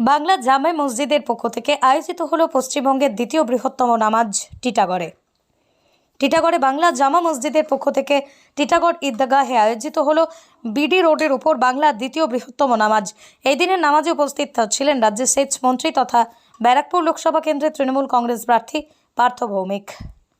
বাংলা জামে মসজিদের পক্ষ থেকে আয়োজিত হলো পশ্চিমবঙ্গের দ্বিতীয় বৃহত্তম নামাজ, টিটাগড়ে। টিটাগড়ে বাংলা জামা মসজিদের পক্ষ থেকে টিটাগড় ঈদগাহে আয়োজিত হলো বিডি রোডের উপর বাংলার দ্বিতীয় বৃহত্তম নামাজ। এই দিনের নামাজে উপস্থিত ছিলেন রাজ্যের সেচ মন্ত্রী তথা ব্যারাকপুর লোকসভা কেন্দ্রের তৃণমূল কংগ্রেস প্রার্থী পার্থ ভৌমিক।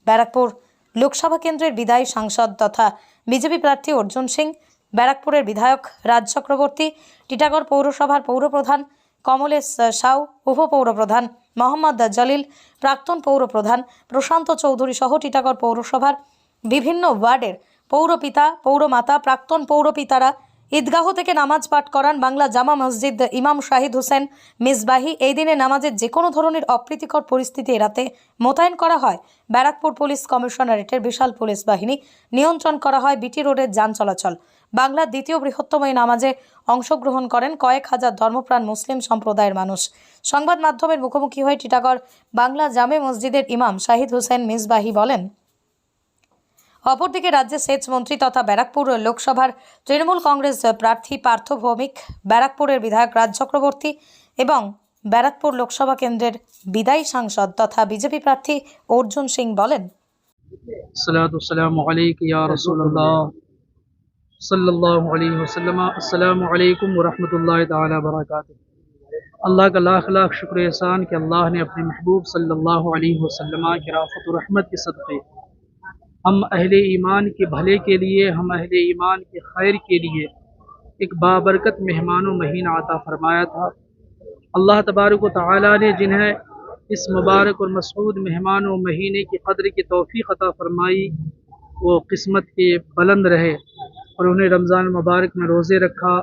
ব্যারাকপুর লোকসভা কেন্দ্রের বিদায়ী সাংসদ তথা বিজেপি প্রার্থী অর্জুন সিং, ব্যারাকপুরের বিধায়ক রাজ চক্রবর্তী, টিটাগড় পৌরসভার পৌরপ্রধান কমলেশ সাউ, উপপৌরপ্রধান মোহাম্মদ জলিল, প্রাক্তন পৌরপ্রধান প্রশান্ত চৌধুরী সহ টিটাগড় পৌরসভার বিভিন্ন ওয়ার্ডের পৌরপিতা, পৌরমাতা, প্রাক্তন পৌরপিতারা ঈদগাহ থেকে নামাজ পাঠ করান বাংলা জামা মসজিদ ইমাম শাহিদ হোসেন মিসবাহি। এই দিনে নামাজের যে কোনো ধরনের অপ্রীতিকর পরিস্থিতি এড়াতে মোতায়েন করা হয়। ব্যারাকপুর পুলিশ কমিশনারেটের বিশাল পুলিশ বাহিনী নিয়ন্ত্রণ করা হয় বিটি রোডের যান চলাচল। বাংলার দ্বিতীয় বৃহত্তম এই নামাজে অংশগ্রহণ করেন কয়েক হাজার ধর্মপ্রাণ মুসলিম সম্প্রদায়ের মানুষ। সংবাদ মাধ্যমের মুখোমুখি হয়ে টিটাগড় বাংলা জামে মসজিদের ইমাম শাহিদ হোসেন মিসবাহি বলেন অপরদিকে রাজ্যের সেচ মন্ত্রী তথা ব্যারাকপুর লোকসভার তৃণমূল কংগ্রেস প্রার্থী পার্থ ভৌমিক, ব্যারাকপুরের বিধায়ক রাজ চক্রবর্তী এবং ব্যারাকপুর লোকসভা কেন্দ্রের বিদায়ী সাংসদ তথা বিজেপি প্রার্থী অর্জুন সিং বলেন। اللہ کا لاکھ لاکھ شکر احسان کہ اللہ نے اپنے محبوب صلی اللہ علیہ وسلم کی رافت و رحمت کے صدقے ہم اہل ایمان کے بھلے کے لیے، ہم اہل ایمان کے خیر کے لیے ایک بابرکت مہمان و مہینہ عطا فرمایا تھا۔ اللہ تبارک و تعالی نے جنہیں اس مبارک اور مسعود مہمان و مہینے کی قدر کی توفیق عطا فرمائی، وہ قسمت کے بلند رہے اور انہیں رمضان المبارک میں روزے رکھا،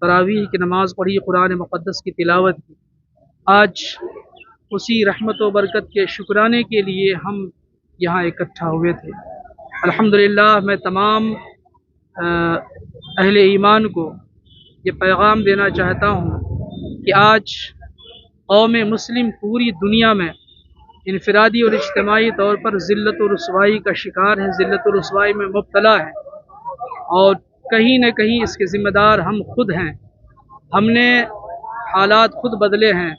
تراویح کی نماز پڑھی، قرآن مقدس کی تلاوت کی۔ آج اسی رحمت و برکت کے شکرانے کے لیے ہم یہاں اکٹھا ہوئے تھے۔ الحمدللہ میں تمام اہل ایمان کو یہ پیغام دینا چاہتا ہوں کہ آج قوم مسلم پوری دنیا میں انفرادی اور اجتماعی طور پر ذلت و رسوائی کا شکار ہے ذلت و رسوائی میں مبتلا ہے اور کہیں نہ کہیں اس کے ذمہ دار ہم خود ہیں۔ ہم نے حالات خود بدلے ہیں۔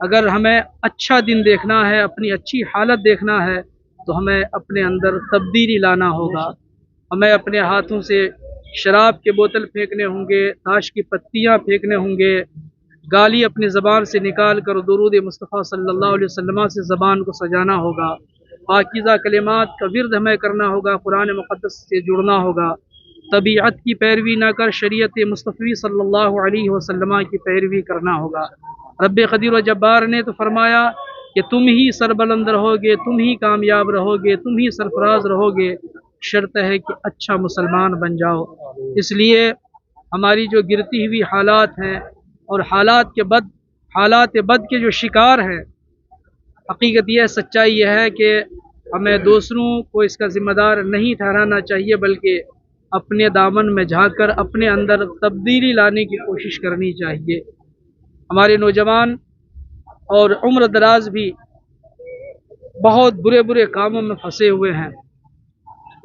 اگر ہمیں اچھا دن دیکھنا ہے، اپنی اچھی حالت دیکھنا ہے تو ہمیں اپنے اندر تبدیلی لانا ہوگا۔ ہمیں اپنے ہاتھوں سے شراب کے بوتل پھینکنے ہوں گے، تاش کی پتیاں پھینکنے ہوں گے۔ گالی اپنی زبان سے نکال کر درود مصطفیٰ صلی اللہ علیہ وسلم سے زبان کو سجانا ہوگا۔ پاکیزہ کلمات کا ورد ہمیں کرنا ہوگا، قرآن مقدس سے جڑنا ہوگا۔ طبیعت کی پیروی نہ کر شریعت مصطفی صلی اللہ علیہ وسلم کی پیروی کرنا ہوگا۔ رب قدیر و جبار نے تو فرمایا کہ تم ہی سربلند رہو گے تم ہی کامیاب رہو گے تم ہی سرفراز رہو گے شرط ہے کہ اچھا مسلمان بن جاؤ۔ اس لیے ہماری جو گرتی ہوئی حالات ہیں اور حالات کے بد، حالات بد کے جو شکار ہیں، حقیقت یہ سچائی یہ ہے کہ ہمیں دوسروں کو اس کا ذمہ دار نہیں ٹھہرانا چاہیے، بلکہ اپنے دامن میں جھانک کر اپنے اندر تبدیلی لانے کی کوشش کرنی چاہیے۔ ہمارے نوجوان اور عمر دراز بھی بہت برے برے کاموں میں پھنسے ہوئے ہیں۔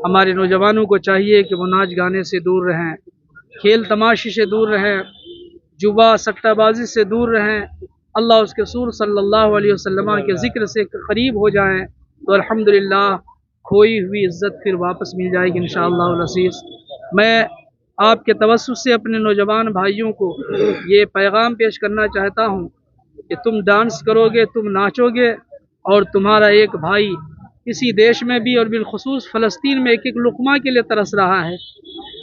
ہمارے نوجوانوں کو چاہیے کہ وہ ناچ گانے سے دور رہیں، کھیل تماشے سے دور رہیں، جوا سٹہ بازی سے دور رہیں۔ اللہ اس کے سور صلی اللہ علیہ وسلم کے ذکر سے قریب ہو جائیں تو الحمدللہ کھوئی ہوئی عزت پھر واپس مل جائے گی انشاءاللہ العزیز۔ میں آپ کے توسط سے اپنے نوجوان بھائیوں کو یہ پیغام پیش کرنا چاہتا ہوں۔ کہ تم ڈانس کرو گے، تم ناچو گے اور تمہارا ایک بھائی کسی دیش میں بھی اور بالخصوص فلسطین میں ایک ایک لقمہ کے لیے ترس رہا ہے۔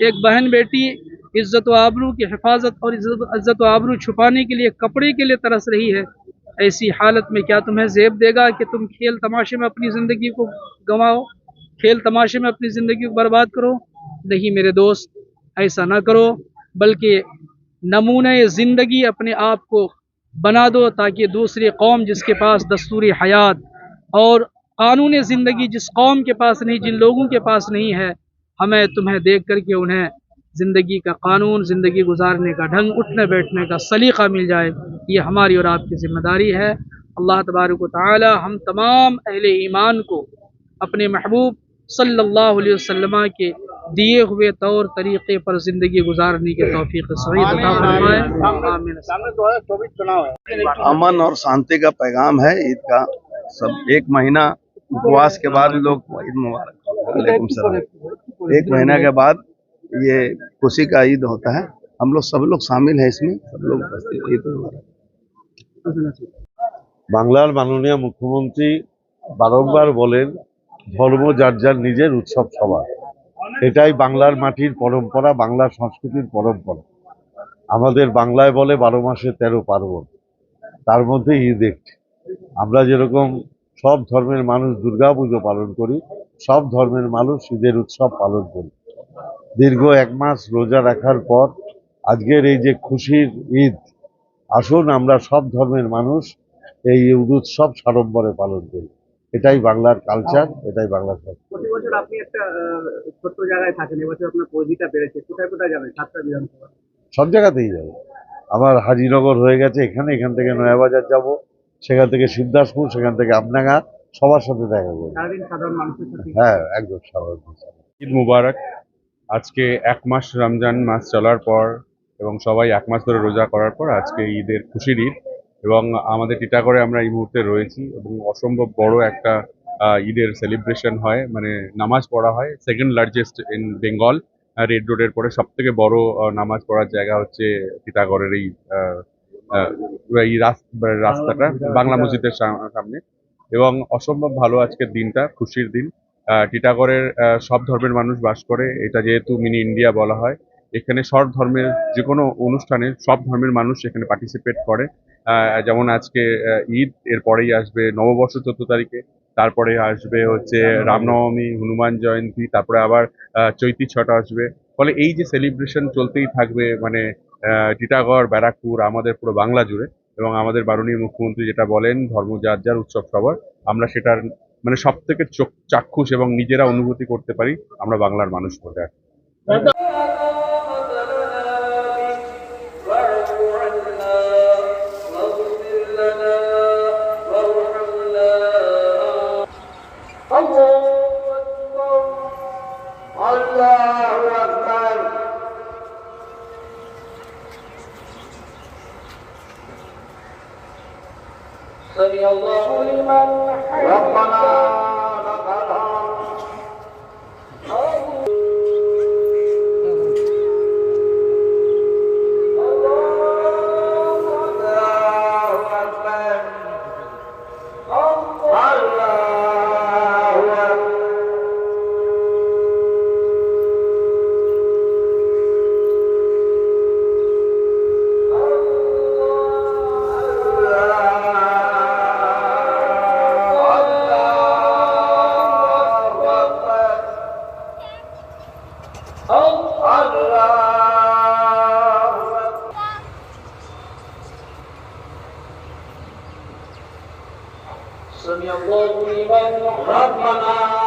ایک بہن بیٹی عزت و آبرو کی حفاظت اور عزت و آبرو چھپانے کے لیے کپڑے کے لیے ترس رہی ہے۔ ایسی حالت میں کیا تمہیں زیب دے گا کہ تم کھیل تماشے میں اپنی زندگی کو گنواؤ؟ کھیل تماشے میں اپنی زندگی کو برباد کرو؟ نہیں میرے دوست، ایسا نہ کرو، بلکہ نمونۂ زندگی اپنے آپ کو بنا دو تاکہ دوسری قوم جس کے پاس دستور حیات اور قانون زندگی جس قوم کے پاس نہیں، جن لوگوں کے پاس نہیں ہے، ہمیں تمہیں دیکھ کر کے انہیں زندگی کا قانون، زندگی گزارنے کا ڈھنگ، اٹھنے بیٹھنے کا سلیقہ مل جائے۔ یہ ہماری اور آپ کی ذمہ داری ہے۔ اللہ تبارک و تعالی ہم تمام اہل ایمان کو اپنے محبوب صلی اللہ علیہ وسلم کے دیے ہوئے طور طریقے پر زندگی گزارنے کی توفیق فرمائے۔ امن اور شانتی کا پیغام ہے عید کا۔ سب ایک مہینہ اپواس کے بعد لوگ عید مبارک۔ ایک مہینہ کے بعد یہ خوشی کا عید ہوتا ہے۔ ہم لوگ سب لوگ شامل ہیں اس میں۔ سب لوگ عید বাংলার মাননীয় منتری بارمبار বলেন ধর্ম جار যার নিজের উৎসব সবার। এটাই বাংলার মাটির পরম্পরা, বাংলার সংস্কৃতির পরম্পরা। আমাদের বাংলায় বলে বারো মাসে তেরো পার্বণ। তার মধ্যে ঈদ একটি। আমরা যেরকম সব ধর্মের মানুষ দুর্গা পুজো পালন করি, সব ধর্মের মানুষ ঈদের উৎসব পালন করি। দীর্ঘ এক মাস রোজা রাখার পর আজকের এই যে খুশির ঈদ, আসুন আমরা সব ধর্মের মানুষ এই ঈদ উৎসব সাড়ম্বরে পালন করি। এটাই বাংলার কালচার এটাই বাংলার সংস্কৃতি প্রতি বছর আপনি একটা আহ, ছোট্ট জায়গায় থাকেন এবছর আপনার পরিধিটা বেড়েছে কোথায় কোথায় যাবেন? সাতটা বিধানসভা। সব জায়গাতেই যাব আমার হাজিনগর হয়ে গেছে এখানে এখান থেকে নয়াবাজার যাব সেখান থেকে শিবদাসপুর সেখান থেকে আমনাগা সবার সাথে দেখা করব। সারাদিন সাধারণ মানুষের সাথে? হ্যাঁ একদম স্বাভাবিক ঈদ মুবারক। আজকে এক মাস রমজান মাস চলার পর এবং সবাই এক মাস ধরে রোজা করার পর আজকে ঈদের খুশির ঈদ। এবং আমাদের টিটাগড়ে আমরা এই মুহূর্তে রয়েছি এবং অসম্ভব বড় একটা ঈদের সেলিব্রেশন হয় মানে নামাজ পড়া হয়। Second largest in Bengal red রোডের পরে সব থেকে বড় নামাজ পড়ার জায়গা হচ্ছে টিটাগড়ের এই এই রাস- রাস্তাটা, বাংলা মসজিদের সামনে। এবং অসম্ভব ভালো আজকের দিনটা, খুশির দিন। টিটাগড়ের সব ধর্মের মানুষ বাস করে। এটা যেহেতু মিনি ইন্ডিয়া বলা হয়, এখানে সব ধর্মের যে কোনো অনুষ্ঠানে সব ধর্মের মানুষ এখানে পার্টিসিপেট করে। যেমন আজকে আহ, ঈদ এরপরেই আসবে নববর্ষ চোদ্দ তারিখে তারপরে আসবে হচ্ছে রামনবমী। হনুমান জয়ন্তী তারপরে আবার আহ, চৈতি ছট আসবে। ফলে এই যে সেলিব্রেশন চলতেই থাকবে মানে আহ, টিটাগড় ব্যারাকপুর আমাদের পুরো বাংলা জুড়ে এবং আমাদের মাননীয় মুখ্যমন্ত্রী যেটা বলেন ধর্ম যার যার উৎসব সবার আমরা সেটার মানে সব থেকে চোখ চাক্ষুষ এবং নিজেরা অনুভূতি করতে পারি আমরা বাংলার মানুষ বলে الله أكبر لا